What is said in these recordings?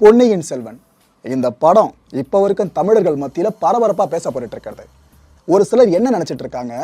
பொன்னியின் செல்வன். இந்த படம் இப்போ வரைக்கும் தமிழர்கள் மத்தியில் பரபரப்பாக பேசப்பட்டு இருக்கிறது. ஒரு சிலர் என்ன நினச்சிட்டு இருக்காங்க?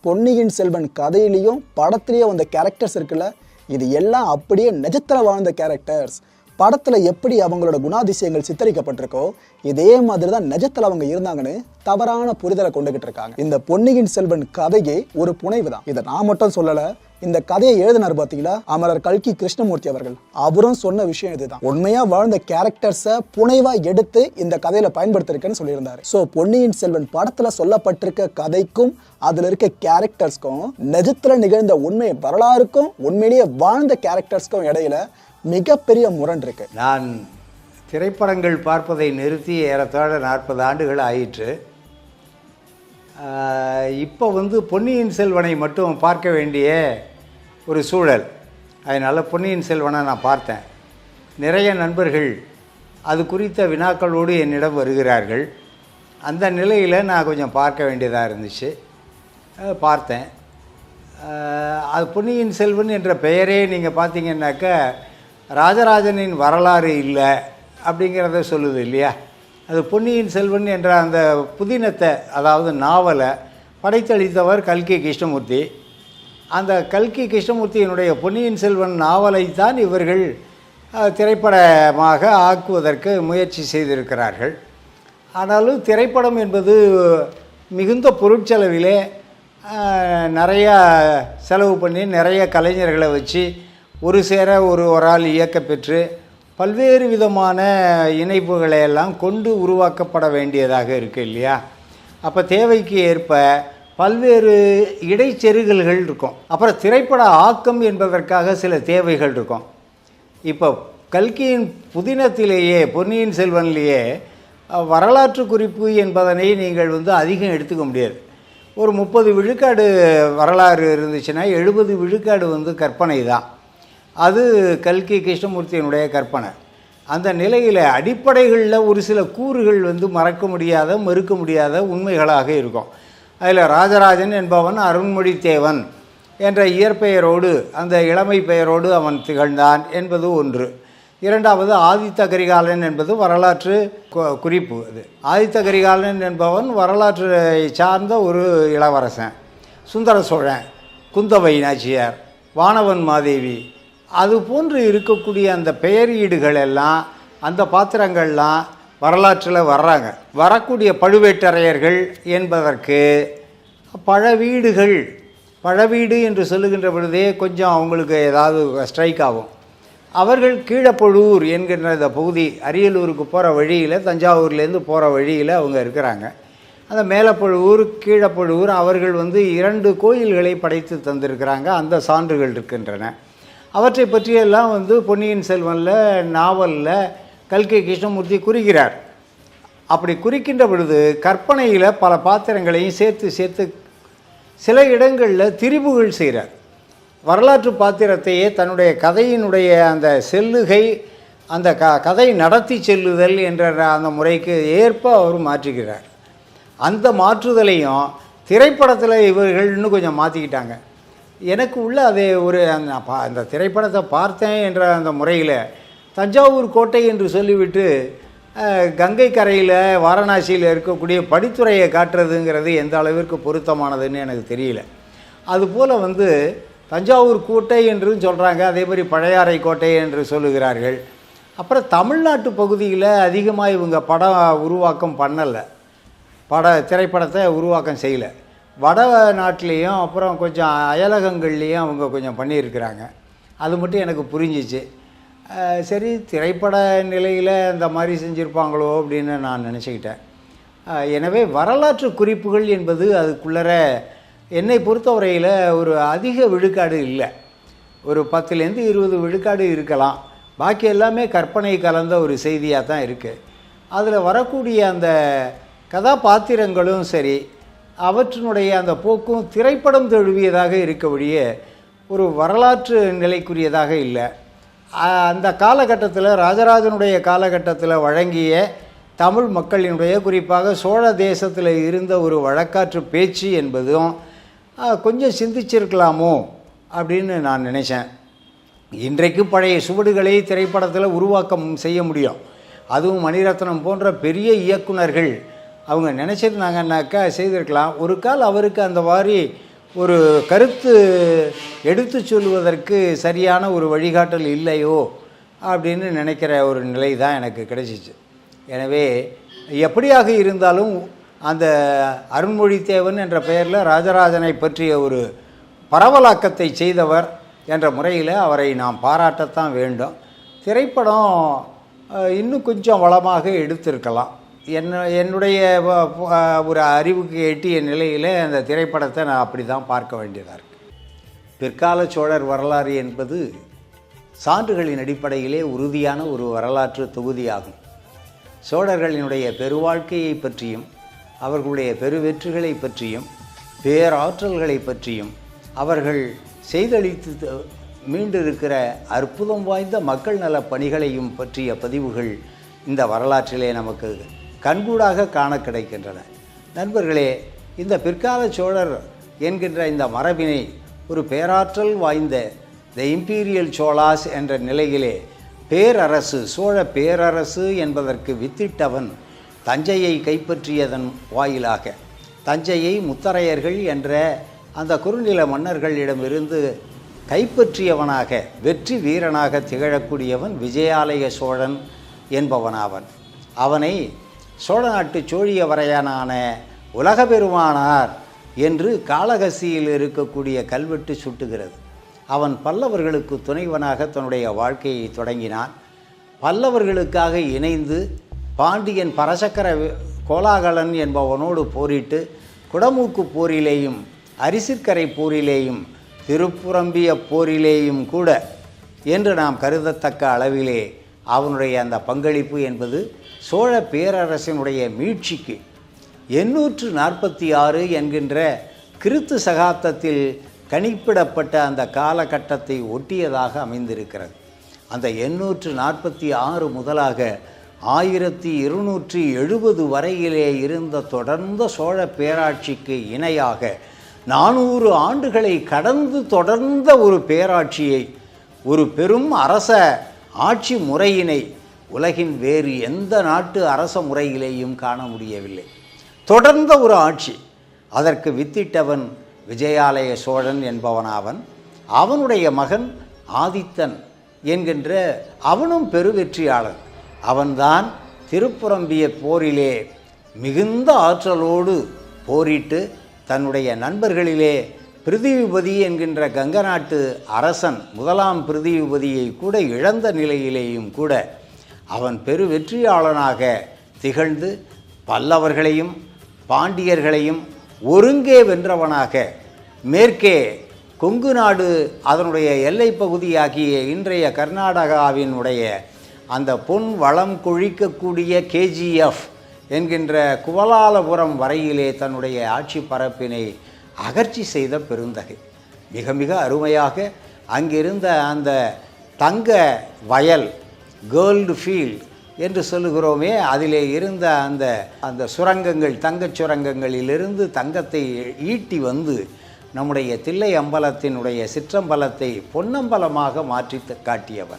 பொன்னியின் செல்வன் கதையிலையும் படத்துலேயும் வந்த கேரக்டர்ஸ் இருக்குல்ல? இது எல்லாம் அப்படியே நிஜத்தில் வாழ்ந்த கேரக்டர்ஸ் படத்தில் எப்படி அவங்களோட குணாதிசயங்கள் சித்தரிக்கப்பட்டிருக்கோ இதே மாதிரி தான் நிஜத்தில் அவங்க இருந்தாங்கன்னு தவறான புரிதலை கொண்டுகிட்டு இருக்காங்க. இந்த பொன்னியின் செல்வன் கதையே ஒரு புனைவு தான் இதை நான் மட்டும் சொல்லலை இந்த கதையை எழுதினார் பார்த்தீங்களா அமரர் கல்கி கிருஷ்ணமூர்த்தி அவர்கள். அவரும் சொன்ன விஷயம் இதுதான். உண்மையா வாழ்ந்த கேரக்டர்ஸை புனைவா எடுத்து இந்த கதையில பயன்படுத்திருக்கேன்னு சொல்லியிருந்தாரு. ஸோ பொன்னியின் செல்வன் படத்துல சொல்லப்பட்டிருக்க கதைக்கும் அதுல இருக்க கேரக்டர்ஸ்க்கும் நிஜத்துல நிகழ்ந்த உண்மை வரலாறுக்கும் உண்மையிலேயே வாழ்ந்த கேரக்டர்ஸ்க்கும் இடையில மிகப்பெரிய முரண் இருக்கு. நான் திரைப்படங்கள் பார்ப்பதை நிறுத்தி ஏறத்தாழ நாற்பது ஆண்டுகள் ஆயிற்று. இப்போ வந்து பொன்னியின் செல்வனை மட்டும் பார்க்க வேண்டிய ஒரு சூழல். அதனால் பொன்னியின் செல்வனை நான் பார்த்தேன். நிறைய நண்பர்கள் அது குறித்த வினாக்களோடு என்னிடம் வருகிறார்கள். அந்த நிலையில் நான் கொஞ்சம் பார்க்க வேண்டியதாக இருந்துச்சு. பார்த்தேன். அது பொன்னியின் செல்வன் என்ற பெயரே நீங்கள் பார்த்தீங்கன்னாக்கா ராஜராஜனின் வரலாறு இல்லை அப்படிங்கிறத சொல்லுது இல்லையா? அது பொன்னியின் செல்வன் என்ற அந்த புதினத்தை அதாவது நாவலை படைத்தளித்தவர் கல்கி கிருஷ்ணமூர்த்தி. அந்த கல்கி கிருஷ்ணமூர்த்தியினுடைய பொன்னியின் செல்வன் நாவலைத்தான் இவர்கள் திரைப்படமாக ஆக்குவதற்கு முயற்சி செய்திருக்கிறார்கள். ஆனாலும் திரைப்படம் என்பது மிகுந்த பொருட்செலவிலே நிறையா செலவு பண்ணி நிறைய கலைஞர்களை வச்சு ஒரு சேர ஒரு ஒரு ஆள் இயக்கப்பெற்று பல்வேறு விதமான இணைப்புகளை எல்லாம் கொண்டு உருவாக்கப்பட வேண்டியதாக இருக்குது இல்லையா? அப்போ தேவைக்கு ஏற்ப பல்வேறு இடைச்செருகல்கள் இருக்கும். அப்புறம் திரைப்பட ஆக்கம் என்பதற்காக சில தேவைகள் இருக்கும். இப்போ கல்கியின் புதினத்திலேயே பொன்னியின் செல்வன்லேயே வரலாற்று குறிப்பு என்பதனை நீங்கள் வந்து அதிகம் எடுத்துக்க முடியாது. ஒரு முப்பது விழுக்காடு வரலாறு இருந்துச்சுன்னா எழுபது விழுக்காடு வந்து கற்பனை தான். அது கல்கி கிருஷ்ணமூர்த்தியினுடைய கற்பனை. அந்த நிலையில் அடிப்படைகளில் ஒரு சில கூறுகள் வந்து மறக்க முடியாத மறுக்க முடியாத உண்மைகளாக இருக்கும். அதில் ராஜராஜன் என்பவன் அருண்மொழித்தேவன் என்ற இயற்பெயரோடு அந்த இளமை பெயரோடு அவன் திகழ்ந்தான் என்பது ஒன்று. இரண்டாவது ஆதித்த கரிகாலன் என்பது வரலாற்று குறிப்பு அது. ஆதித்த கரிகாலன் என்பவன் வரலாற்றை சார்ந்த ஒரு இளவரசன் சுந்தர சோழன் குந்தவை நாச்சியார் வானவன் மாதேவி அது போன்று இருக்கக்கூடிய அந்த பெயரீடுகள் எல்லாம் அந்த பாத்திரங்கள்லாம் வரலாற்றில் வர்றாங்க. வரக்கூடிய பழுவேட்டரையர்கள் என்பதற்கு பழவீடுகள் பழவீடு என்று சொல்லுகின்ற பொழுதே கொஞ்சம் அவங்களுக்கு ஏதாவது ஸ்ட்ரைக் ஆகும். அவர்கள் கீழப்பழுவூர் என்கின்ற இந்த பகுதி அரியலூருக்கு போகிற வழியில் தஞ்சாவூர்லேருந்து போகிற வழியில் அவங்க இருக்கிறாங்க. அந்த மேலப்பழுவூர் கீழப்பழுவூர் அவர்கள் வந்து இரண்டு கோயில்களை படைத்து தந்திருக்கிறாங்க. அந்த சான்றுகள் இருக்கின்றன. அவற்றை பற்றியெல்லாம் வந்து பொன்னியின் செல்வனில் நாவலில் கல்கி கிருஷ்ணமூர்த்தி குறிக்கிறார். அப்படி குறிக்கின்ற பொழுது கற்பனையில் பல பாத்திரங்களையும் சேர்த்து சேர்த்து சில இடங்களில் திரிபுகள் செய்கிறார் வரலாற்று பாத்திரத்தையே தன்னுடைய கதையினுடைய அந்த செல்லுகை அந்த க கதை நடத்தி செல்லுதல் என்ற அந்த முறைக்கு ஏற்ப அவர் மாற்றுகிறார். அந்த மாற்றுதலையும் திரைப்படத்தில் இவர்கள் இன்னும் கொஞ்சம் மாற்றிக்கிட்டாங்க எனக்கு உள்ள அதே ஒரு அந்த பா- அந்த திரைப்படத்தை பார்த்தேன் என்ற அந்த முறையில் தஞ்சாவூர் கோட்டை என்று சொல்லிவிட்டு கங்கை கரையில் வாரணாசியில் இருக்கக்கூடிய படித்துறையை காட்டுறதுங்கிறது எந்த அளவிற்கு பொருத்தமானதுன்னு எனக்கு தெரியல. அதுபோல் வந்து தஞ்சாவூர் கோட்டை என்றும் சொல்கிறாங்க அதே மாதிரி பழையாறை கோட்டை என்று சொல்லுகிறார்கள். அப்புறம் தமிழ்நாட்டு பகுதியில் அதிகமாக இவங்க படம் உருவாக்கம் பண்ணலை. பட திரைப்படத்தை உருவாக்கம் செய்யலை. வட நாட்டிலையும் அப்புறம் கொஞ்சம் அயலகங்கள்லேயும் அவங்க கொஞ்சம் பண்ணியிருக்கிறாங்க. அது மட்டும் எனக்கு புரிஞ்சிச்சு. சரி திரைப்பட நிலையில் இந்த மாதிரி செஞ்சுருப்பாங்களோ அப்படின்னு நான் நினச்சிக்கிட்டேன். எனவே வரலாற்று குறிப்புகள் என்பது அதுக்குள்ளர என்னை பொறுத்தவரையில் ஒரு அதிக விழுக்காடு இல்லை. ஒரு பத்துலேருந்து இருபது விழுக்காடு இருக்கலாம். பாக்கி எல்லாமே கற்பனை கலந்த ஒரு செய்தியாக தான் இருக்குது அதில் வரக்கூடிய அந்த கதாபாத்திரங்களும் சரி அவற்றினுடைய அந்த போக்கும் திரைப்படம் தழுவியதாக இருக்க ஒரு வரலாற்று நிலைக்குரியதாக இல்லை. அந்த காலகட்டத்தில் ராஜராஜனுடைய காலகட்டத்தில் வழங்கிய தமிழ் மக்களினுடைய குறிப்பாக சோழ தேசத்தில் இருந்த ஒரு வழக்காற்று பேச்சு என்பதும் கொஞ்சம் சிந்திச்சிருக்கலாமோ அப்படின்னு நான் நினச்சேன். இன்றைக்கு பழைய சுவடுகளை திரைப்படத்தில் உருவாக்கம் செய்ய முடியும். அதுவும் மணிரத்னம் போன்ற பெரிய இயக்குனர்கள் அவங்க நினச்சிருந்தாங்கன்னாக்கா செய்திருக்கலாம். ஒரு கால் அவருக்கு அந்த மாதிரி ஒரு கருத்து எடுத்து சொல்வதற்கு சரியான ஒரு வழிகாட்டல் இல்லையோ அப்படின்னு நினைக்கிற ஒரு நிலை தான் எனக்கு கிடைச்சிச்சு. எனவே எப்படியாக இருந்தாலும் அந்த அருண்மொழித்தேவன் என்ற பெயரில் ராஜராஜனை பற்றிய ஒரு பரவலாக்கத்தை செய்தவர் என்ற முறையில் அவரை நாம் பாராட்டத்தான் வேண்டும். திரைப்படம் இன்னும் கொஞ்சம் வளமாக எடுத்திருக்கலாம். என்ன என்னுடைய ஒரு அறிவுக்கு எட்டிய நிலையில் அந்த திரைப்படத்தை நான் அப்படி தான் பார்க்க வேண்டியதாக இருக்குது பிற்கால சோழர் வரலாறு என்பது சான்றுகளின் அடிப்படையிலே உறுதியான ஒரு வரலாற்று தொகுதியாகும். சோழர்களினுடைய பெருவாழ்க்கையை பற்றியும் அவர்களுடைய பெருவெற்றிகளை பற்றியும் பேராற்றல்களை பற்றியும் அவர்கள் செய்தளித்து மீண்டிருக்கிற அற்புதம் வாய்ந்த மக்கள் நலப் பணிகளையும் பற்றிய பதிவுகள் இந்த வரலாற்றிலே நமக்கு கண்கூடாக காண கிடைக்கின்றன. நண்பர்களே இந்த பிற்கால சோழர் என்கின்ற இந்த மரபினை ஒரு பேராற்றல் வாய்ந்த த இம்பீரியல் சோழாஸ் என்ற நிலையிலே பேரரசு சோழ பேரரசு என்பதற்கு வித்திட்டவன் தஞ்சையை கைப்பற்றியதன் வாயிலாக. தஞ்சையை முத்தரையர்கள் என்ற அந்த குறுநில மன்னர்களிடமிருந்து கைப்பற்றியவனாக வெற்றி வீரனாக திகழக்கூடியவன் விஜயாலய சோழன் என்பவனாவன். அவனை சோழ நாட்டு சோழிய வரையனான உலக பெருமானார் என்று காளகசியில் இருக்கக்கூடிய கல்வெட்டு சுட்டுகிறது. அவன் பல்லவர்களுக்கு துணைவனாக தன்னுடைய வாழ்க்கையை தொடங்கினான். பல்லவர்களுக்காக இணைந்து பாண்டியன் பரசக்கர கோலாகலன் என்பவனோடு போரிட்டு குடமூக்கு போரிலேயும் அரிசிற்கரை போரிலேயும் திருப்புரம்பிய போரிலேயும் கூட என்று நாம் கருதத்தக்க அளவிலே அவனுடைய அந்த பங்களிப்பு என்பது சோழ பேரரசினுடைய மீட்சிக்கு எண்ணூற்று நாற்பத்தி ஆறு என்கின்ற கிறித்து சகாப்தத்தில் கணிப்பிடப்பட்ட அந்த காலகட்டத்தை ஒட்டியதாக அமைந்திருக்கிறது. அந்த எண்ணூற்று நாற்பத்தி ஆறு முதலாக ஆயிரத்தி இருநூற்றி எழுபது வரையிலே இருந்த தொடர்ந்த சோழ பேராட்சிக்கு இணையாக நானூறு ஆண்டுகளை கடந்து தொடர்ந்த ஒரு பேராட்சியை ஒரு பெரும் அரச ஆட்சி முறையினை உலகின் வேறு எந்த நாட்டு அரச முறையிலேயும் காண முடியவில்லை. தொடர்ந்த ஒரு ஆட்சி அதற்கு வித்திட்டவன் விஜயாலய சோழன் என்பவனாவன் அவனுடைய மகன் ஆதித்தன் என்கின்ற அவனும் பெருவெற்றியாளன். அவன்தான் திருப்புரம்பிய போரிலே மிகுந்த ஆற்றலோடு போரிட்டு தன்னுடைய நண்பர்களிலே பிருதிவிபதி என்கின்ற கங்க நாட்டு அரசன் முதலாம் பிருதிவிபதியை கூட இழந்த நிலையிலேயும் கூட அவன் பெரு வெற்றியாளனாக திகழ்ந்து பல்லவர்களையும் பாண்டியர்களையும் ஒருங்கே வென்றவனாக மேற்கே கொங்கு நாடு அதனுடைய எல்லை பகுதியாகிய இன்றைய கர்நாடகாவினுடைய அந்த பொன் வளம் கொழிக்கக்கூடிய கேஜிஎஃப் என்கின்ற குவலாலபுரம் வரையிலே தன்னுடைய ஆட்சி பரப்பினை அகர்ச்சி செய்த பெருந்தகை. மிக மிக அருமையாக அங்கிருந்த அந்த தங்க வயல் கோல்டு ஃபீல்ட் என்று சொல்லுகிறோமே அதிலே இருந்த அந்த அந்த சுரங்கங்கள் தங்கச் சுரங்கங்களிலிருந்து தங்கத்தை ஈட்டி வந்து நம்முடைய தில்லை அம்பலத்தினுடைய சிற்றம்பலத்தை பொன்னம்பலமாக மாற்றி காட்டியவர்.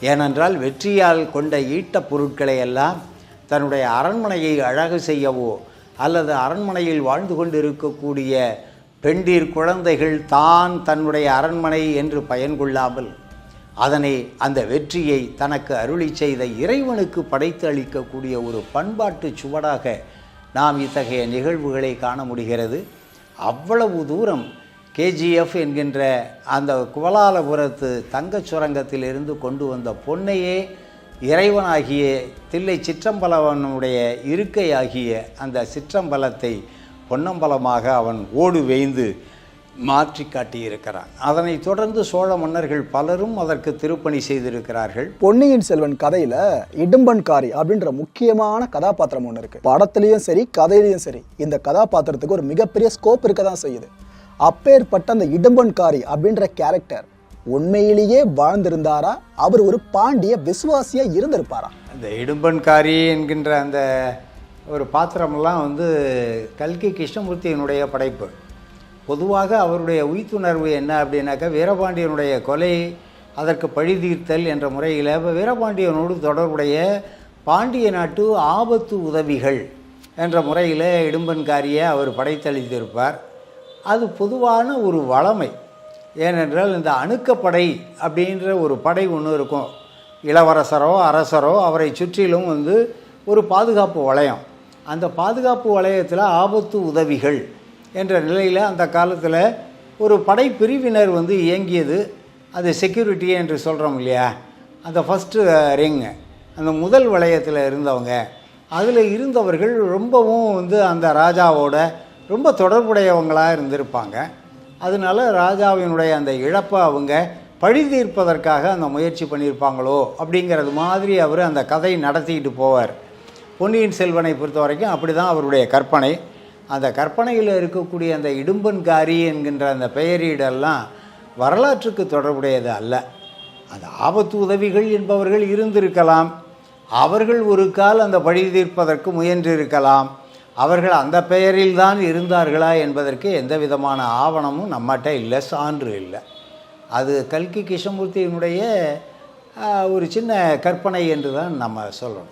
ஏனென்றால் வெற்றியால் கொண்ட ஈட்டப் பொருட்களை எல்லாம் தன்னுடைய அரண்மனையை அழகு செய்யவோ அல்லது அரண்மனையில் வாழ்ந்து கொண்டிருக்கக்கூடிய பெண்டீர் குழந்தைகள் தான் தன்னுடைய அரண்மனை என்று பயன் கொள்ளாமல் அதனை அந்த வெற்றியை தனக்கு அருளி செய்த இறைவனுக்கு படைத்து அளிக்கக்கூடிய ஒரு பண்பாட்டு சுவடாக நாம் இத்தகைய நிகழ்வுகளை காண முடிகிறது. அவ்வளவு தூரம் கேஜிஎஃப் என்கின்ற அந்த குவலாலபுரத்து தங்கச் சுரங்கத்திலிருந்து கொண்டு வந்த பொன்னையே இறைவனாகிய தில்லை சிற்றம்பலவனுடைய இருக்கையாகிய அந்த சிற்றம்பலத்தை பொன்னம்பலமாக அவன் ஓடு வேய்ந்து மாற்றி காட்டியிருக்கிறான் அதனைத் தொடர்ந்து சோழ மன்னர்கள் பலரும் அதற்கு திருப்பணி செய்திருக்கிறார்கள். பொன்னியின் செல்வன் கதையில இடும்பன்காரி அப்படின்ற முக்கியமான கதாபாத்திரம் ஒன்று இருக்கு. படத்துலயும் சரி கதையிலையும் சரி இந்த கதாபாத்திரத்துக்கு ஒரு மிகப்பெரிய ஸ்கோப் இருக்க தான் செய்யுது. அப்பேற்பட்ட அந்த இடும்பன்காரி அப்படின்ற கேரக்டர் உண்மையிலேயே வாழ்ந்திருந்தாரா? அவர் ஒரு பாண்டிய விசுவாசியா இருந்திருப்பாரா? அந்த இடும்பன்காரி என்கின்ற அந்த ஒரு பாத்திரமெல்லாம் வந்து கல்கி கிருஷ்ணமூர்த்தியினுடைய படைப்பு. பொதுவாக அவருடைய உயிர்த்துணர்வு என்ன அப்படின்னாக்கா வீரபாண்டியனுடைய கொலை அதற்கு பழி தீர்த்தல் என்ற முறையில் இப்போ வீரபாண்டியனோடு தொடர்புடைய பாண்டிய நாட்டு ஆபத்து உதவிகள் என்ற முறையில் இடும்பன்காரியை அவர் படைத்தளித்திருப்பார். அது பொதுவான ஒரு வளமை. ஏனென்றால் இந்த அணுக்கப்படை அப்படின்ற ஒரு படை ஒன்று இருக்கும். இளவரசரோ அரசரோ அவரை சுற்றிலும் வந்து ஒரு பாதுகாப்பு வளையம். அந்த பாதுகாப்பு வளையத்தில் ஆபத்து உதவிகள் என்ற நிலையில் அந்த காலத்தில் ஒரு படைப்பிரிவினர் வந்து இயங்கியது. அது செக்யூரிட்டி என்று சொல்கிறோம் இல்லையா? அந்த ஃபஸ்ட்டு ரிங் uh, அந்த முதல் வளையத்தில் இருந்தவங்க. அதில் இருந்தவர்கள் ரொம்பவும் வந்து அந்த ராஜாவோட ரொம்ப தொடர்புடையவங்களாக இருந்திருப்பாங்க. அதனால ராஜாவினுடைய அந்த இழப்பை அவங்க பழி தீர்ப்பதற்காக அந்த முயற்சி பண்ணியிருப்பாங்களோ அப்படிங்கிறது மாதிரி அவர் அந்த கதை நடத்திக்கிட்டு போவார். பொன்னியின் செல்வனை பொறுத்த வரைக்கும் அப்படி தான் அவருடைய கற்பனை. அந்த கற்பனையில் இருக்கக்கூடிய அந்த இடும்பன்காரி என்கின்ற அந்த பெயரீடெல்லாம் வரலாற்றுக்கு தொடர்புடையது அல்ல. அந்த ஆபத்து உதவிகள் என்பவர்கள் இருந்திருக்கலாம். அவர்கள் ஒரு கால் அந்த பழி தீர்ப்பதற்கு முயன்றிருக்கலாம். அவர்கள் அந்த பெயரில் தான் இருந்தார்களா என்பதற்கு எந்த விதமான ஆவணமும் நம்மகிட்ட இல்லை சான்று இல்லை. அது கல்கி கிருஷ்ணமூர்த்தியினுடைய ஒரு சின்ன கற்பனை என்று தான் நம்ம சொல்லணும்.